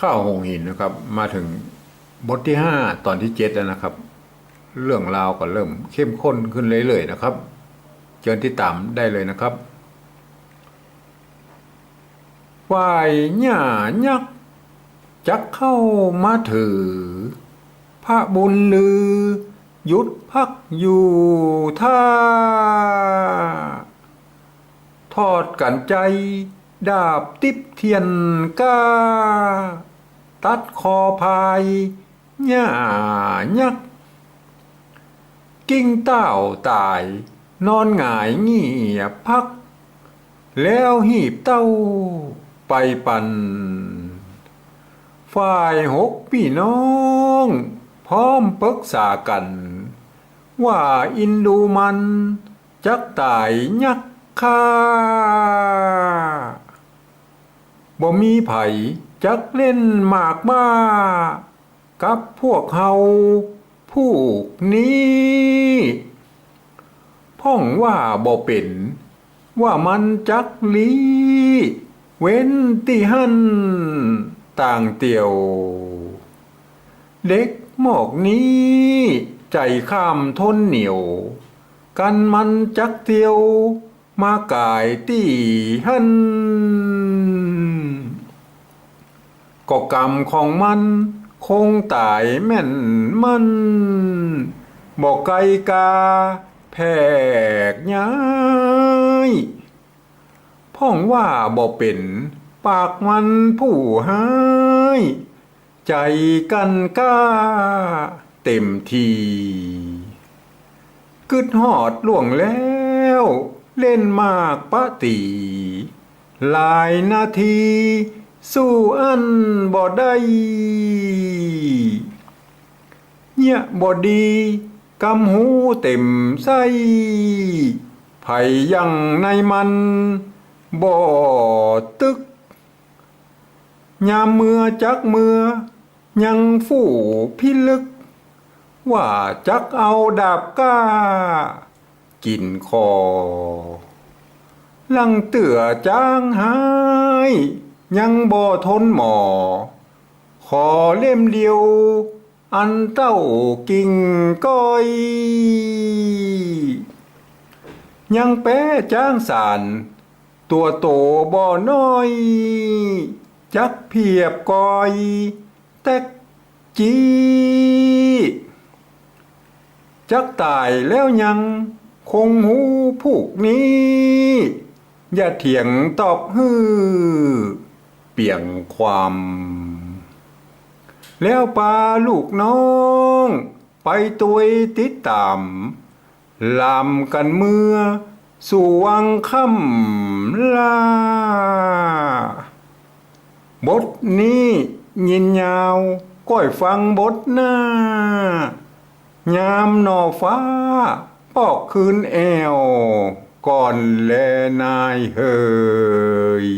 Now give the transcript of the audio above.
ข้าวหงหินนะครับ มาถึงบทที่ห้าตอนที่เจ็ดแล้วนะครับ เรื่องราวก็เริ่มเข้มข้นขึ้นเรื่อยๆนะครับเชิญที่ตามได้เลยนะครับฝ่ายหญ้ายักษ์จักเข้ามาถือ พระบุญลือหยุดพักอยู่ท่า ทอดกันใจ ดาบติบเทียนก้า ตัดคอพายหญ้ายักษ์กิ้งเต้าตาย นอนหงายเงียบพัก แล้วหีบเต้าไปปันฝ่ายหกพี่น้อง พร้อมปรึกษากัน ว่าอินดูมัน จักตายยักค่า บ่มีไผจักเล่นหมากบ้ากับพวกเฮาผู้นี้พ่องว่าบ่เป็นว่ามันจักลี เว้นที่หันต่างเตียว เด็กหมอกนี้ ใจข้ามทนเหนียว กันมันจักเตียว มากายตีหัน ก็กรรมของมัน คงตายแม่นมันบอกไกลกา แพกย้ายพ่องว่าบ่เป็นปากมันผู้หายใจกันกล้า เต็มทีกึดหอดล่วงแล้ว เล่นมากปะตี หลายนาที สู้อันบ่ได้เนี่ยบ่ดีกำหูเต็มไส้ไผยังในมันบ่ตึก ยามเมื่อจักเมื่อ ยังฟู่พิลึก ว่าจักเอาดาบก้า กินคอ ลังเตื่อจางหาย ยังบ่ทนหมอ ขอเล่มเดียว อันเต้ากิ่งก้อย ยังแป้จ้างสารตัวโตบ่น้อย จักเพียบกอย แตกจี จักตายแล้วยัง คงหูผูกนี้ อย่าเถียงตอบฮือ เปี่ยงความ แล้วปาลูกน้อง ไปตัวติดตามลามกันเมื่อ สู่วังค่ำลาบทนี้ยินยาวก้อยฟังบทหน้า ยามหนอฟ้า ปอกคืนแอว ก่อนแลนายเฮย